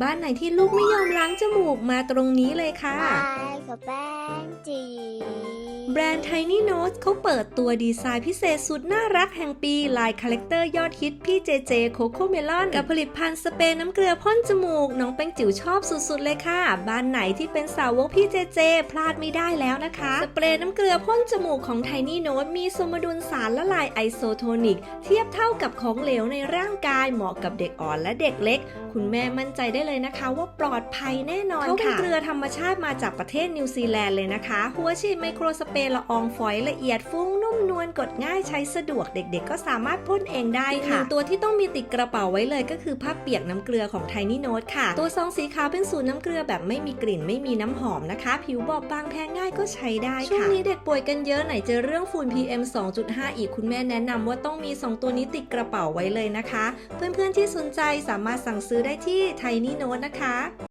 บ้านไหนที่ลูกไม่ยอมล้างจมูกมาตรงนี้เลยค่ะ บายกับแป้งจี แบรนด์ Tiny Notes เขาเปิดตัวดีไซน์พิเศษสุดน่ารักแห่งปี ลายคาแรคเตอร์ยอดฮิตพี่เจเจโคโคเมลอนกับผลิตภัณฑ์สเปรย์น้ำเกลือพ่นจมูก น้องแป้งจิ๋วชอบสุดๆ เลยค่ะ บ้านไหนที่เป็นสาวกพี่เจเจ พลาดไม่ได้แล้วนะคะ สเปรย์น้ำเกลือพ่นจมูกของ Tiny Notes มีสมดุลสารละลายไอโซโทนิก เทียบเท่ากับของเหลวในร่างกายเหมาะกับเด็กอ่อนและเด็กเล็ก คุณแม่มั่นใจได้เลยนะคะ ว่าปลอดภัยแน่นอนค่ะเขาเป็นเกลือธรรมชาติมาจากประเทศนิวซีแลนด์เลยนะคะ หัวฉีดไมโครสเปรย์ละอองฝอยละเอียดฟุ้งนุ่มนวลกดง่ายใช้สะดวกเด็กๆ ก็สามารถพ่นเองได้ค่ะตัวที่ต้องมีติดกระเป๋าไว้เลยก็คือผ้าเปียกน้ำเกลือของ Tiny Note ค่ะ ตัวซองสีขาวเป็นสูตรน้ำเกลือแบบไม่มีกลิ่นไม่มีน้ำหอมนะคะ ผิวบอบบางแพ้ง่ายก็ใช้ได้ค่ะช่วงนี้เด็กป่วยกันเยอะไหนเจอเรื่องฝุ่น PM 2.5 อีกคุณแม่แนะนำว่าต้องมี 2 ตัวนี้ติดกระเป๋าไว้เลยนะคะ เพื่อนๆที่สนใจสามารถสั่งซื้อได้ที่ Tiny Note นะคะ